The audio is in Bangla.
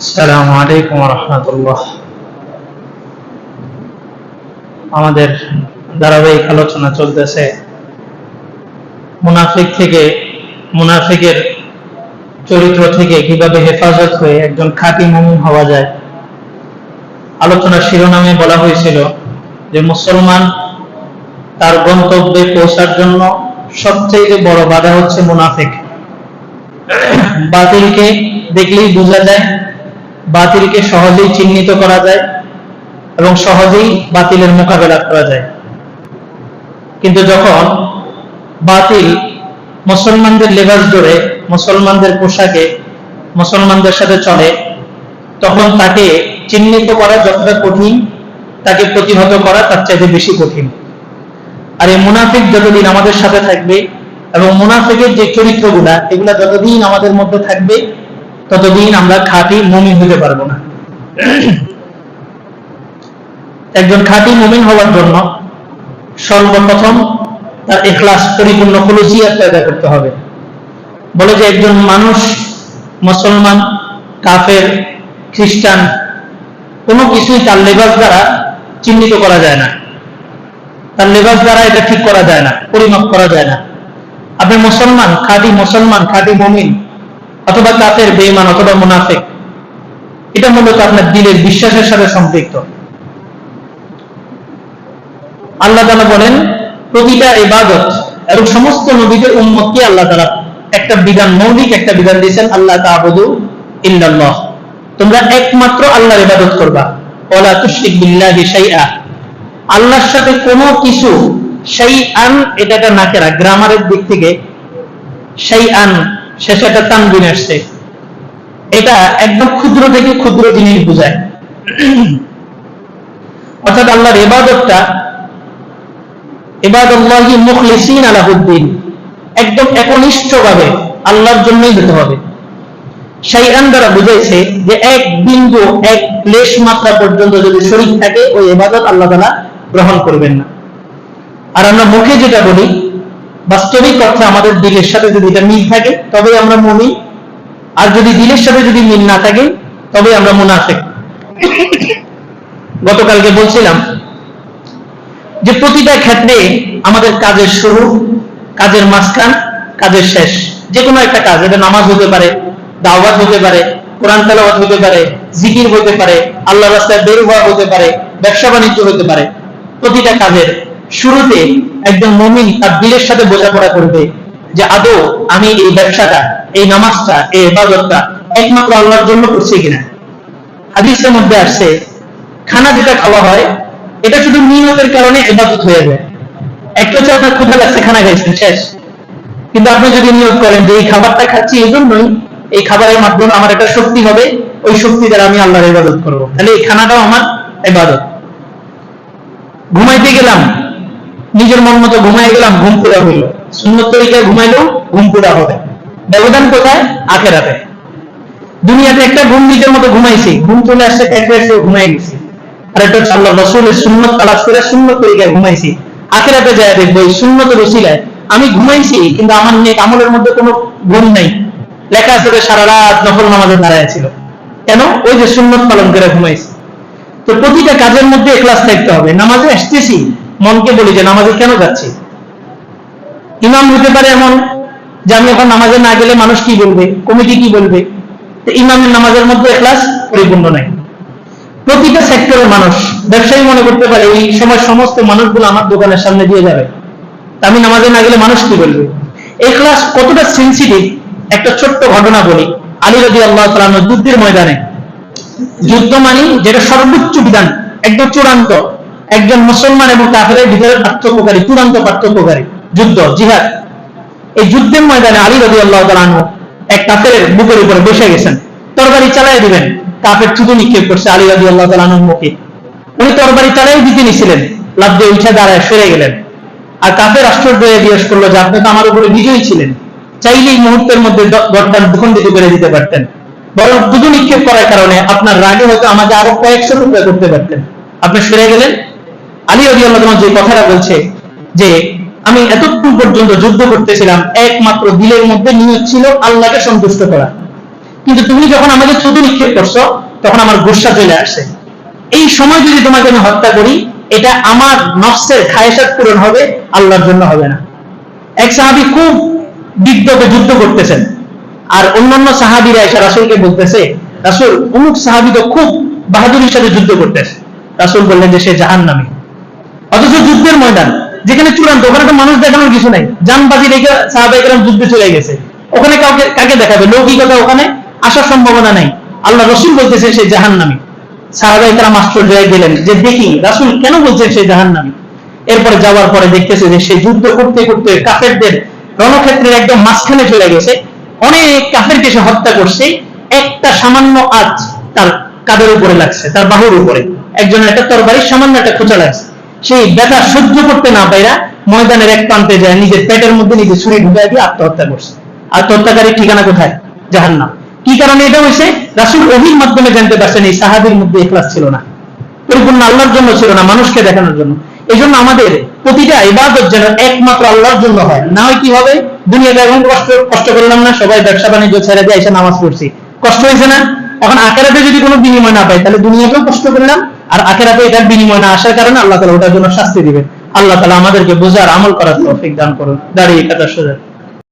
السلام সালাম আলাইকুম রহমতুল্লাহ আমাদের ধারাবাহিক আলোচনা চলতেছে মুনাফিক থেকে, মুনাফিকের চরিত্র থেকে কীভাবে হেফাজত হয়ে একজন খাঁটি মুমিন হওয়া যায়। আলোচনার শিরোনামে বলা হয়েছিল যে মুসলমান তার গন্তব্যে পৌঁছার জন্য সবচেয়ে বড় বাধা হচ্ছে মুনাফিক। বাতিলকে দেখলেই বোঝা যায় বাতিলকে সহজেই চিহ্নিত করা যায় এবং সহজেই বাতিলের মোকাবেলা করা যায়। কিন্তু যখন বাতিল মুসলমানদের লেবাস ধরে মুসলমানদের পোশাকে মুসলমানদের সাথে চলে, তখন তাকে চিহ্নিত করা যতটা কঠিন, তাকে প্রতিহত করা তার চাইতে বেশি কঠিন। আর এই মুনাফিক যতদিন আমাদের সাথে থাকবে এবং মুনাফিকের যে চরিত্রগুলা, এগুলা যতদিন আমাদের মধ্যে থাকবে ততদিন আমরা খাঁটি মুমিন হতে পারব না। একজন খাঁটি মুমিন হওয়ার জন্য সর্বপ্রথম তার এখলাস পরিপূর্ণ খুলুসিয়াত পয়দা করতে হবে। বলে যে একজন মানুষ, মুসলমান, কাফের, খ্রিস্টান, কোনো কিছুই তার লেবাস দ্বারা চিহ্নিত করা যায় না। তার লেবাস দ্বারা এটা ঠিক করা যায় না, পরিমাপ করা যায় না। আপনি মুসলমান, খাঁটি মুসলমান, খাঁটি মমিন অথবা কাফের বেইমান অথবা মুনাফিক। এটা মূলত আপনার দিলের বিশ্বাসের সাথে সম্পৃক্ত। আল্লাহ তালা বলেন, প্রতিটা ইবাদত এবং সমস্ত নবীদের উম্মতকে আল্লাহ তালা একটা বিধান, মৌলিক একটা বিধান দিয়েছেন আল্লাহ তাবুদু ইল্লাল্লাহ। তোমরা একমাত্র আল্লাহর ইবাদত করবা। ওলা তুশরিক বিল্লাহি শাইআ। আল্লাহর সাথে কোনো কিছু সেই আন এটা একটা নাকেরা গ্রামারের দিক থেকে সেই আন শেষে একটা তানবিন আসছে। এটা একদম ক্ষুদ্র থেকে ক্ষুদ্র জিনিস বোঝায়। অর্থাৎ আল্লাহর এবাদতটা এবাদুল্লাহি মুখলিসিন আলাহুদ্দিন। একদম একনিষ্ঠভাবে আল্লাহর জন্যই হতে হবে। সেই দ্বারা বুঝাইছে যে এক বিন্দু, এক লেশ মাত্রা পর্যন্ত যদি শরীর থাকে, ওই এবাদত আল্লাহ তালা গ্রহণ করবেন না। আর আমরা মুখে যেটা বলি বাস্তবিক অর্থে আমাদের দিলের সাথে যদি এটা মিল থাকে তবে আমরা মমি আর যদি দিলের সাথে যদি মিল না থাকে তবে আমরা মুনাফেক। গতকালকে বলছিলাম যে প্রতিটা ক্ষেত্রে আমাদের কাজের শুরু, কাজের মাঝখান, কাজের শেষ। যে কোনো একটা কাজ, এটা নামাজ হতে পারে, দাওয়াত হতে পারে, কোরআন তেলাওয়াত হতে পারে, জিকির হতে পারে আল্লাহ রাস্তায় বের হওয়া হতে পারে, ব্যবসা বাণিজ্য হতে পারে। প্রতিটা কাজের শুরুতে একজন মমিন তার দিলের সাথে বোঝাপড়া করবে যে, আদৌ আমি এই ব্যবসাটা, এই নামাজটা, এই ইবাদতটা একমাত্র আল্লাহর জন্য করছি কিনা? হাদিসের মধ্যে আসছে, খানা যেটা খাওয়া হয়, এটা শুধু নিয়তের কারণে ইবাদত হয়ে যায়। একটা হচ্ছে আপনার ক্ষুধা লাগছে, খানা খাইছেন, শেষ। কিন্তু আপনি যদি নিয়োগ করেন যে, এই খাবারটা খাচ্ছি এই জন্যই, এই খাবারের মাধ্যমে আমার একটা শক্তি হবে, ওই শক্তি দ্বারা আমি আল্লাহর ইবাদত করব। তাহলে এই খানাটাও আমার ইবাদত। ঘুমাইতে গেলাম নিজের মন মতো ঘুমাই গেলাম, ঘুম পুরা হইল। সুন্নত তরিকায় ঘুমাইলেও ঘুম পুরা হবে। ব্যবধান কোথায়? আখেরাতে। দুনিয়াতে একটা ঘুম নিজের মতো ঘুমাইছি, ঘুম চলে আসছে একবার ঘুমাই গেছি। আর একটা হচ্ছে আল্লাহ রসুলের সুন্নত তালাশ করে সুন্নত তরিকায় ঘুমাইছি। আখেরাতে যায় দেখব এই সুন্নত রসিলায় আমি ঘুমাইছি, কিন্তু আমার নেক আমলের মধ্যে কোনো ঘুম নাই। লেখা আছে সারা রাত নফল নামাজে দাঁড়ায় ছিল। কেন? ওই যে সুন্নত পালন করে ঘুমাইছি। তো প্রতিটা কাজের মধ্যে ক্লাস থাকতে হবে। নামাজে আসতেছি মনকে বলি যে নামাজে কেন যাচ্ছি? ইমাম হতে পারে এমন যে আমি এখন নামাজে না গেলে মানুষ কি বলবে? কমিটি কি বলবে? ইমামের নামাজের মধ্যে ক্লাস পরিপূর্ণ নাই। প্রতিটা সেক্টরের মানুষ, ব্যবসায়ী মনে করতে পারে এই সময় সমস্ত মানুষগুলো আমার দোকানের সামনে দিয়ে যাবে। আমি নামাজে না গেলে মানুষ কি বলবে? এই ক্লাস কতটা সেন্সিটিভ একটা ছোট্ট ঘটনা বলি। আলী রাজি আল্লাহ যুদ্ধের ময়দানে। যুদ্ধ মানি যেটা সর্বোচ্চ বিধান, একদম চূড়ান্ত। একজন মুসলমান এবং কাফেরের ভিতরে পার্থক্যকারী, চূড়ান্ত পার্থক্যকারী যুদ্ধ, জিহাদ। এই যুদ্ধের ময়দানে আলী রবি আল্লাহ তালানহ এক কাফের বুকের উপরে বসে গেছেন। তরবারি চালাই দিবেন। কাফের ছুটু নিক্ষেপ করছে আলী রবি আল্লাহ তালানহর মুখে। উনি তরবারি চালাই দিতে নিছিলেন লাভ দিয়ে উঠে দাঁড়ায় সরে গেলেন। আর কাফের আশ্চর্য জিজ্ঞেস করল, যে আপনি তো আমার উপরে বিজয়ী ছিলেন। চাইলেই মুহূর্তের মধ্যে গড়টান ভূখণ্ডিত করে দিতে পারতেন। বরং দুটো নিক্ষেপ করার কারণে আপনার রাগে হয়তো আমাকে আরও কয়েকশো টুকরা করতে পারতেন। আপনি সরে গেলেন আলী রবি আল্লাহ যে কথাটা বলছে যে, আমি এতক্ষণ পর্যন্ত যুদ্ধ করতেছিলাম, একমাত্র দিলের মধ্যে নিয়ত ছিল আল্লাহকে সন্তুষ্ট করা। কিন্তু তুমি যখন আমাকে থুতু নিক্ষেপ করছ, তখন আমার গুসা চলে আসছে এই সময় যদি তোমাকে আমি হত্যা করি, এটা আমার নফসের খায়সাত পূরণ হবে, আল্লাহর জন্য হবে না। এক সাহাবি খুব বিদ্যকে যুদ্ধ করতেছেন। আর অন্যান্য সাহাবিরা এসে রাসুলকে বলতেছে, রাসুল, অমুক সাহাবি তো খুব বাহাদুরির সাথে যুদ্ধ করতেছে। রাসুল বললেন যে, সে জাহান নামী অথচ যুদ্ধের ময়দান, যেখানে চূড়ান্ত, ওখানে তো মানুষ দেখানোর কিছু নাই। জানবাজি রেখে সাহাবাহিকরাম যুদ্ধে চলে গেছে। ওখানে কাউকে, কাকে দেখাবে? লৌকিকতা ওখানে আসার সম্ভাবনা নাই। আল্লাহ রসুল বলতেছে সে জাহান নামী সাহাবাহিকরাম আশ্চর্য হয়ে গেলেন যে দেখি, রাসুল কেন বলছেন সে জাহান নামী এরপরে যাওয়ার পরে দেখতেছে যে সে যুদ্ধ করতে করতে কাফেরদের রণক্ষেত্রের একদম মাঝখানে চলে গেছে। অনেক কাফেরকে সে হত্যা করছে। একটা সামান্য আজ তার কাদের উপরে লাগছে, তার বাহুর উপরে। একজনের একটা তরবারির সামান্য একটা খোঁচা লাগছে। সেই ব্যথা সহ্য করতে না পাইরা ময়দানের এক প্রান্তে যায়, নিজের পেটের মধ্যে নিজে ছুরি ঢুকাই দিয়ে আত্মহত্যা করছে। আত্মহত্যাকারীর ঠিকানা কোথায়? জাহান্নাম। কি কারণে এটা হয়েছে? রাসুল অহির মাধ্যমে জানতে পারছেন এই সাহাবির মধ্যে এখলাস ছিল না। পরিপূর্ণ আল্লাহর জন্য ছিল না, মানুষকে দেখানোর জন্য। এই জন্য আমাদের প্রতিটা ইবাদত যেন একমাত্র আল্লাহর জন্য হয়। না হয় কি হবে? দুনিয়াতে এখন কষ্ট কষ্ট করলাম না, সবাই ব্যবসা বাণিজ্য ছেড়ে দিয়ে এসে নামাজ পড়ছি। কষ্ট হয়েছে না? এখন আখেরাতে যদি কোনো বিনিময় না পাই, তাহলে দুনিয়াকেও কষ্ট করলাম? আর আখেরাতে এটার বিনিময় না আসার কারণে আল্লাহ তালা ওটার জন্য শাস্তি দিবেন। আল্লাহ তালা আমাদেরকে বোঝার আমল করার তৌফিক দান করুন। দাঁড়িয়ে কাটার সোজা।